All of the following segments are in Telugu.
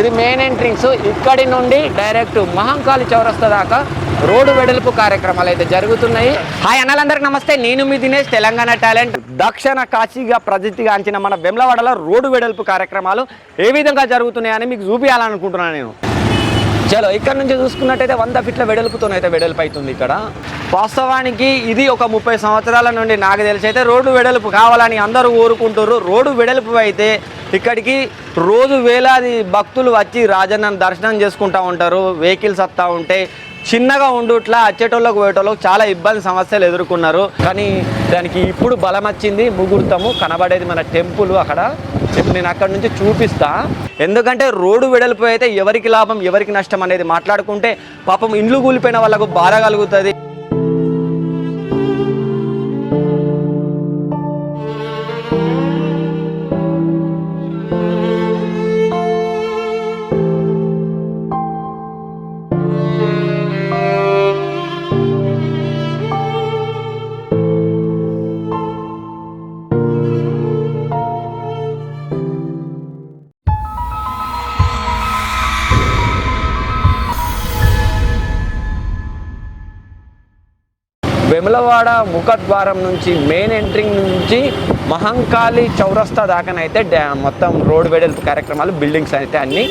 ఇది మెయిన్ ఎంట్రింగ్స్ ఇక్కడి నుండి డైరెక్ట్ మహంకాళి చౌరస్తా దాకా రోడ్డు వెడల్పు కార్యక్రమాలు అయితే జరుగుతున్నాయి. హాయ్ అన్నలందరికీ నమస్తే. నేను మీ దినేష్ తెలంగాణ టాలెంట్. దక్షిణ కాశీగా ప్రసిద్ధిగాంచిన మన వెమ్లవాడలో రోడ్డు వెడల్పు కార్యక్రమాలు ఏ విధంగా జరుగుతున్నాయని మీకు చూపించాలనుకుంటున్నాను నేను. చలో ఇక్కడ నుంచి చూసుకున్నట్టయితే వంద ఫీట్ల వెడల్పుతోనైతే వెడల్పు అవుతుంది ఇక్కడ. వాస్తవానికి ఇది ఒక ముప్పై సంవత్సరాల నుండి నాకు తెలిసి అయితే రోడ్డు వెడల్పు కావాలని అందరూ ఊరుకుంటారు రోడ్డు వెడల్పు అయితే ఇక్కడికి రోజు వేలాది భక్తులు వచ్చి రాజన్నను దర్శనం చేసుకుంటూ ఉంటారు. వెహికల్స్ వస్తూ ఉంటాయి చిన్నగా ఉండుట్లా అచ్చేటోళ్ళకు పోయేటోళ్ళకు చాలా ఇబ్బంది సమస్యలు ఎదుర్కొన్నారు. కానీ దానికి ఇప్పుడు బలం వచ్చింది ముహూర్తము కనబడేది మన టెంపుల్ అక్కడ. ఇప్పుడు నేను అక్కడ నుంచి చూపిస్తా. ఎందుకంటే రోడ్డు వెడల్పు అయితే ఎవరికి లాభం ఎవరికి నష్టం అనేది మాట్లాడుకుంటే పాపం ఇండ్లు కూలిపోయిన వాళ్ళకు బాధ కలుగుతుంది. వెములవాడ ముఖద్వారం నుంచి మెయిన్ ఎంట్రింగ్ నుంచి మహంకాళి చౌరస్తా దాకానైతే డ్యా మొత్తం రోడ్ వెడల్పు కార్యక్రమాలు బిల్డింగ్స్ అయితే అన్ని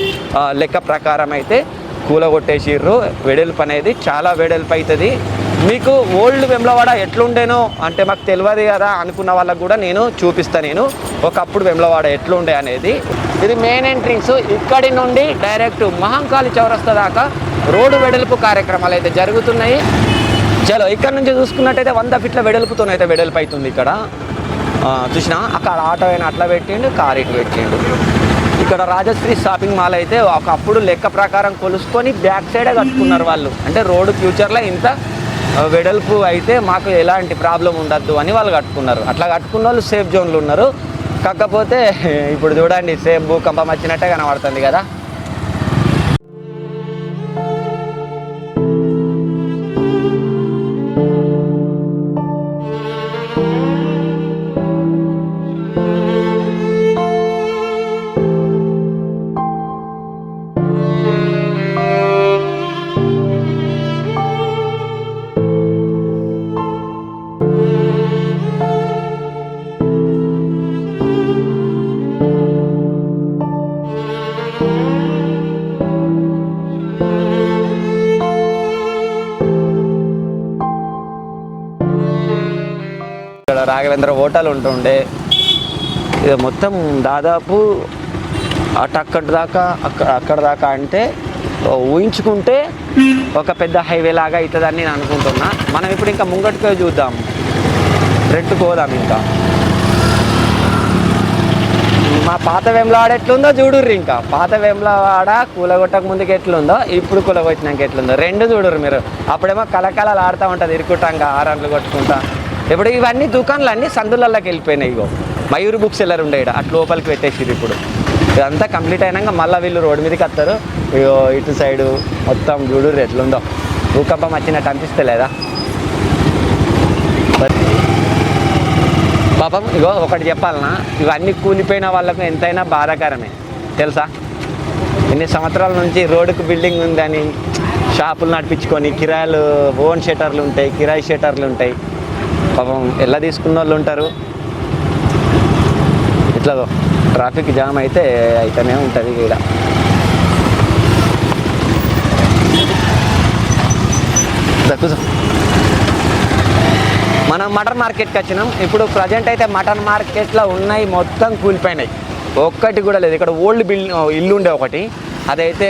లెక్క ప్రకారం అయితే కూలగొట్టేసిర్రు. వెడల్పు అనేది చాలా వెడల్పు అవుతుంది మీకు ఓల్డ్ వెమ్లవాడ ఎట్లుండేనో అంటే మాకు తెలియదు కదా అనుకున్న వాళ్ళకు కూడా నేను చూపిస్తాను నేను. ఒకప్పుడు వెమ్లవాడ ఎట్లుండే అనేది. ఇది మెయిన్ ఎంట్రింగ్స్. ఇక్కడి నుండి డైరెక్ట్ మహంకాళి చౌరస్తా దాకా రోడ్డు వెడల్పు కార్యక్రమాలు అయితే జరుగుతున్నాయి. చలో ఇక్కడ నుంచి చూసుకున్నట్టయితే వంద ఫీట్ల వెడల్పుతోనైతే వెడల్పు అవుతుంది ఇక్కడ. చూసిన చూసినా? అక్కడ ఆటో అయినా అట్లా పెట్టిండు కార్ ఇటు పెట్టిండు. ఇక్కడ రాజశ్రీ షాపింగ్ మాల్ అయితే ఒకప్పుడు లెక్క ప్రకారం కొలుసుకొని బ్యాక్ సైడే కట్టుకున్నారు వాళ్ళు. అంటే రోడ్డు ఫ్యూచర్లో ఇంత వెడల్పు అయితే మాకు ఎలాంటి ప్రాబ్లం ఉండద్దు అని వాళ్ళు కట్టుకున్నారు. అట్లా కట్టుకున్న వాళ్ళు సేఫ్ జోన్లు ఉన్నారు. కాకపోతే ఇప్పుడు చూడండి సేమ్ భూకంపం వచ్చినట్టే కనబడుతుంది కదా. రాఘవేంద్ర హోటల్ ఉంటుండే ఇది మొత్తం దాదాపు అటు దాకా అక్కడ అక్కడ దాకా అంటే ఊహించుకుంటే ఒక పెద్ద హైవే లాగా అవుతుందని నేను అనుకుంటున్నా. మనం ఇప్పుడు ఇంకా ముంగట్టుకు చూద్దాం. రెంట్కి పోదాం ఇంకా. మా పాత వేములవాడ ఎట్లుందో చూడుర్రి ఇంకా. పాత వేములవాడ కూలగొట్టక ముందుకు ఎట్లుందో ఇప్పుడు కూలగొట్టినాక ఎట్లుందో. రెండు చూడుర్రు మీరు. అప్పుడేమో కలకలలు ఆడుతూ ఉంటుంది ఇరుకుటాంగా ఆరంట్లు కొట్టుకుంటా. ఇప్పుడు ఇవన్నీ దుకాణాలు అన్నీ సందులలోకి వెళ్ళిపోయినాయి ఇగో. మయూరు బుక్స్ సెల్లర్ ఉండే ఈడ అటు లోపలికి పెట్టేసిరు ఇప్పుడు. ఇదంతా కంప్లీట్ అయినాక మళ్ళీ వీళ్ళు రోడ్డు మీదకి వస్తారు. ఇగో ఇటు సైడు మొత్తం చూడు ఎట్లుందో. భూకంపం వచ్చినట్టు అనిపిస్తలేదా? పాపం ఇగో ఒకటి చెప్పాలనా ఇవన్నీ కూలిపోయిన వాళ్ళకు ఎంతైనా బాధాకరమే. తెలుసా? ఎన్ని సంవత్సరాల నుంచి రోడ్డుకు బిల్డింగ్ ఉందని షాపులు నడిపించుకొని కిరాయిలు ఓన్ షెటర్లు ఉంటాయి కిరాయి షెటర్లు ఉంటాయి. పాపం ఎలా తీసుకున్న వాళ్ళు ఉంటారు ఇట్లాదో ట్రాఫిక్ జామ్ అయితే అయితేనే ఉంటుంది ఇక్కడ దక్కుదాం మనం మటన్ మార్కెట్కి వచ్చినాం. ఇప్పుడు ప్రజెంట్ అయితే మటన్ మార్కెట్లో ఉన్నాయి మొత్తం కూలిపోయినాయి. ఒక్కటి కూడా లేదు. ఇక్కడ ఓల్డ్ బిల్డింగ్ ఇల్లు ఉండే ఒకటి. అదైతే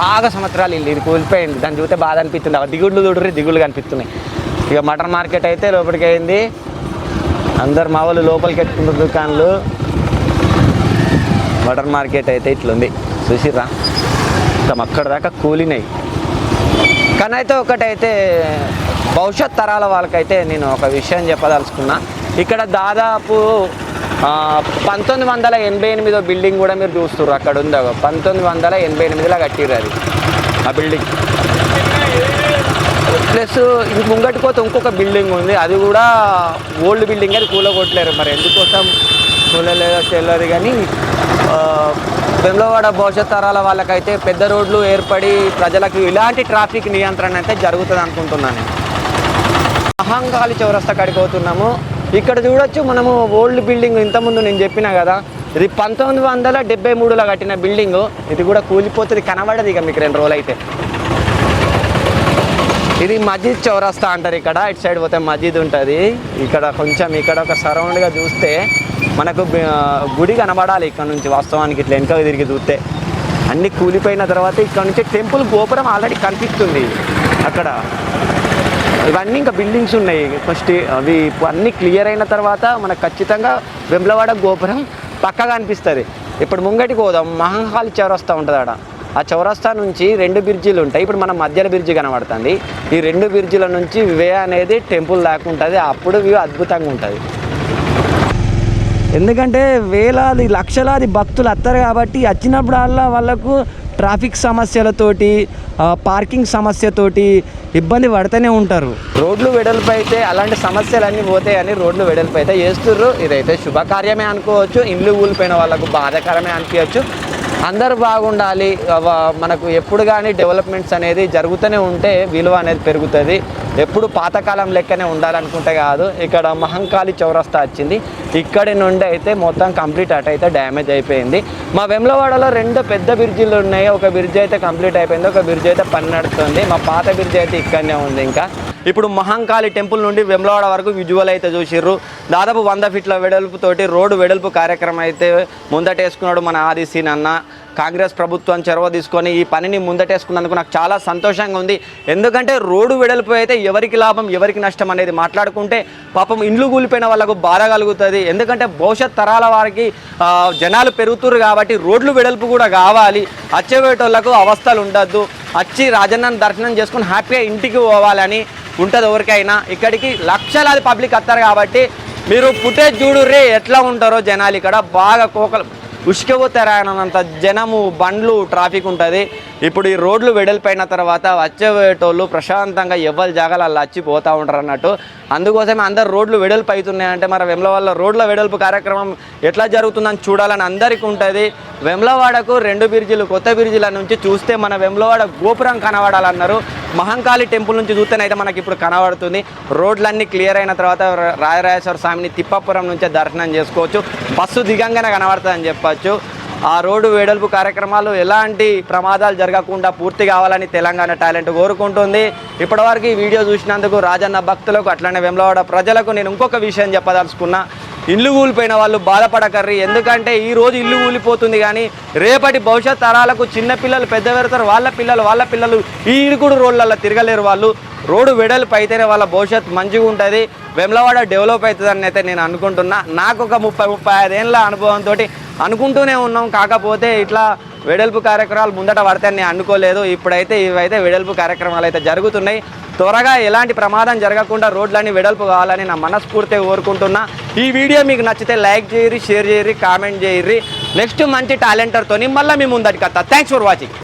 బాగా సంవత్సరాలు ఇల్లు ఇది కూలిపోయింది. దాన్ని చూస్తే బాధ అనిపిస్తుంది. దిగుళ్ళు చూడరి దిగుళ్ళు కనిపిస్తున్నాయి. ఇక మటన్ మార్కెట్ అయితే లోపలికి అయింది. అందరు మా వాళ్ళు లోపలికి ఎట్టుకుంటారు దుకాణాలు. మటన్ మార్కెట్ అయితే ఇట్లుంది. చూసిరా మొత్తం అక్కడ దాకా కూలినాయి. కానీ అయితే ఒకటైతే భవిష్యత్ తరాల వాళ్ళకైతే నేను ఒక విషయం చెప్పదలుచుకున్నా. ఇక్కడ దాదాపు పంతొమ్మిది వందల ఎనభై ఎనిమిదో బిల్డింగ్ కూడా మీరు చూస్తున్నారు అక్కడ ఉంది. పంతొమ్మిది వందల ఎనభై ఎనిమిదిలో కట్టిర్రు అది. ఆ బిల్డింగ్. ప్లస్ ఇది ముంగట్టుకోతే ఇంకొక బిల్డింగ్ ఉంది. అది కూడా ఓల్డ్ బిల్డింగ్ అది కూలగొట్టలేరు మరి. ఎందుకోసం కూలలేదో తెలియదు కానీ ఆ, వెమ్లవాడ భవిష్యత్ తరాల వాళ్ళకైతే పెద్ద రోడ్లు ఏర్పడి ప్రజలకు ఇలాంటి ట్రాఫిక్ నియంత్రణ అయితే జరుగుతుంది అనుకుంటున్నాను నేను. చౌరస్తా కాడికి పోతున్నాము. ఇక్కడ చూడొచ్చు మనము ఓల్డ్ బిల్డింగ్ ఇంతకుముందు నేను చెప్పిన కదా ఇది పంతొమ్మిది వందల డెబ్బై మూడులో కట్టిన బిల్డింగ్. ఇది కూడా కూలిపోతుంది కనబడదు ఇక మీకు రెండు రోజులు అయితే ఇది మస్జిద్ చౌరస్తా అంటారు ఇక్కడ. ఇటు సైడ్ పోతే మస్జిద్ ఉంటుంది. ఇక్కడ కొంచెం ఇక్కడ ఒక సరౌండ్గా చూస్తే మనకు గుడి కనబడాలి ఇక్కడ నుంచి వాస్తవానికి ఇట్లా వెనక తిరిగి చూస్తే. అన్ని కూలిపోయిన తర్వాత ఇక్కడ నుంచి టెంపుల్ గోపురం ఆల్రెడీ కనిపిస్తుంది అక్కడ. ఇవన్నీ ఇంకా బిల్డింగ్స్ ఉన్నాయి. ఫస్ట్ అవి అన్నీ క్లియర్ అయిన తర్వాత మనకు ఖచ్చితంగా వెంబ్లవాడ గోపురం పక్కగా అనిపిస్తుంది ఇప్పుడు ముంగటికి పోదాం. మహంకాళి చౌరస్తా ఉంటుంది ఆడ. ఆ చౌరస్తా నుంచి రెండు బ్రిడ్జిలు ఉంటాయి. ఇప్పుడు మన మధ్యలో బ్రిడ్జి కనబడుతుంది. ఈ రెండు బ్రిడ్జిల నుంచి వే అనేది టెంపుల్ దాకా ఉంటుంది. అప్పుడు వ్యూ అద్భుతంగా ఉంటుంది. ఎందుకంటే వేలాది లక్షలాది భక్తులు వస్తారు కాబట్టి వచ్చినప్పుడల్లా వాళ్ళకు ట్రాఫిక్ సమస్యలతోటి పార్కింగ్ సమస్యతోటి ఇబ్బంది పడుతూనే ఉంటారు. రోడ్లు వెడల్పు అయితే అలాంటి సమస్యలన్నీ పోతాయని రోడ్లు వెడల్పు అయితే చేస్తుర్రు. ఇదైతే శుభకార్యమే అనుకోవచ్చు. ఇల్లు ఊలిపోయిన వాళ్ళకు బాధాకరమే అనిపించవచ్చు. అందరూ బాగుండాలి. మనకు ఎప్పుడు కానీ డెవలప్మెంట్స్ అనేది జరుగుతూనే ఉంటే విలువ అనేది పెరుగుతుంది. ఎప్పుడు పాతకాలం లెక్కనే ఉండాలనుకుంటే కాదు. ఇక్కడ మహంకాళి చౌరస్తా వచ్చింది. ఇక్కడి నుండి అయితే మొత్తం కంప్లీట్ అటు అయితే డ్యామేజ్ అయిపోయింది. మా వెమ్లవాడలో రెండు పెద్ద బ్రిడ్జిలు ఉన్నాయి. ఒక బ్రిడ్జ్ అయితే కంప్లీట్ అయిపోయింది. ఒక బ్రిడ్జ్ అయితే పని నడుస్తుంది. మా పాత బ్రిడ్జ్ అయితే ఇక్కడనే ఉంది ఇంకా. ఇప్పుడు మహంకాళి టెంపుల్ నుండి వెమ్లవాడ వరకు విజువల్ అయితే చూసిర్రు. దాదాపు వంద ఫీట్ల వెడల్పుతోటి రోడ్డు వెడల్పు కార్యక్రమం అయితే ముందటేసుకున్నాడు మన ఆది సీన్ అన్న కాంగ్రెస్ ప్రభుత్వం చొరవ తీసుకొని ఈ పనిని ముందటేసుకున్నందుకు నాకు చాలా సంతోషంగా ఉంది. ఎందుకంటే రోడ్డు వెడల్పు అయితే ఎవరికి లాభం ఎవరికి నష్టం అనేది మాట్లాడుకుంటే పాపం ఇండ్లు కూలిపోయిన వాళ్ళకు బాధ కలుగుతుంది. ఎందుకంటే భవిష్యత్ తరాల వారికి జనాలు పెరుగుతున్నారు కాబట్టి రోడ్లు వెడల్పు కూడా కావాలి. వచ్చేవేటోళ్ళకు అవస్థలు ఉండద్దు. వచ్చి రాజన్నను దర్శనం చేసుకుని హ్యాపీగా ఇంటికి పోవాలని ఉంటుంది ఎవరికైనా. ఇక్కడికి లక్షలాది పబ్లిక్ వస్తారు కాబట్టి మీరు ఫుటేజ్ రే ఎట్లా ఉంటారో జనాలు ఇక్కడ. బాగా కోకలు ఉసుకపోతారనంత జనము బండ్లు ట్రాఫిక్ ఉంటుంది. ఇప్పుడు ఈ రోడ్లు వెడల్పోయిన తర్వాత వచ్చేటోళ్ళు ప్రశాంతంగా ఎవరి జాగాలు అలా వచ్చి పోతూ ఉంటారు అన్నట్టు. అందుకోసమే అందరు రోడ్లు వెడల్పు అవుతున్నాయంటే మరి వెమ్లవాడలో రోడ్ల వెడల్పు కార్యక్రమం ఎట్లా జరుగుతుందని చూడాలని అందరికీ ఉంటుంది. వెమ్లవాడకు రెండు బ్రిడ్జిలు కొత్త బ్రిడ్జిల నుంచి చూస్తే మన వెమ్లవాడ గోపురం కనబడాలన్నారు. మహంకాళి టెంపుల్ నుంచి చూస్తేనైతే మనకి ఇప్పుడు కనబడుతుంది. రోడ్లన్నీ క్లియర్ అయిన తర్వాత రాయరాజేశ్వర స్వామిని తిప్పాపురం నుంచే దర్శనం చేసుకోవచ్చు. బస్సు దిగంగానే కనబడుతుంది అని చెప్పచ్చు. ఆ రోడ్డు వెడల్పు కార్యక్రమాలు ఎలాంటి ప్రమాదాలు జరగకుండా పూర్తి కావాలని తెలంగాణ టాలెంట్ కోరుకుంటుంది. ఇప్పటివరకు ఈ వీడియో చూసినందుకు రాజన్న భక్తులకు అట్లనే వెమ్లవాడ ప్రజలకు నేను ఇంకొక విషయం చెప్పదలుచుకున్నా. ఇల్లు కూలిపోయిన వాళ్ళు బాధపడకర్రి. ఎందుకంటే ఈ రోజు ఇల్లు కూలిపోతుంది కానీ రేపటి భవిష్యత్ తరాలకు చిన్నపిల్లలు పెద్ద పెడతారు. వాళ్ళ పిల్లలు వాళ్ళ పిల్లలు ఈ ఇరుకుడు రోడ్లలో తిరగలేరు వాళ్ళు. రోడ్డు వెడల్పు అయితేనే వాళ్ళ భవిష్యత్ మంచిగా ఉంటుంది. వెమ్లవాడ డెవలప్ అవుతుందని అయితే నేను అనుకుంటున్నా. నాకు ఒక ముప్పై ముప్పై ఐదేళ్ళ అనుభవంతో అనుకుంటూనే ఉన్నాం. కాకపోతే ఇట్లా వెడల్పు కార్యక్రమాలు ముందట పడతాయని నేను అనుకోలేదు ఇప్పుడైతే ఇవైతే వెడల్పు కార్యక్రమాలు అయితే జరుగుతున్నాయి. త్వరగా ఎలాంటి ప్రమాదం జరగకుండా రోడ్లన్నీ వెడల్పు కావాలని నా మనస్ఫూర్తిగా కోరుకుంటున్నా. ఈ వీడియో మీకు నచ్చితే లైక్ చేయరి షేర్ చేయరి కామెంట్ చేయరి నెక్స్ట్ మంచి టాలెంటర్తోని మళ్ళీ మీ ముందటికి వస్తా. Thanks for watching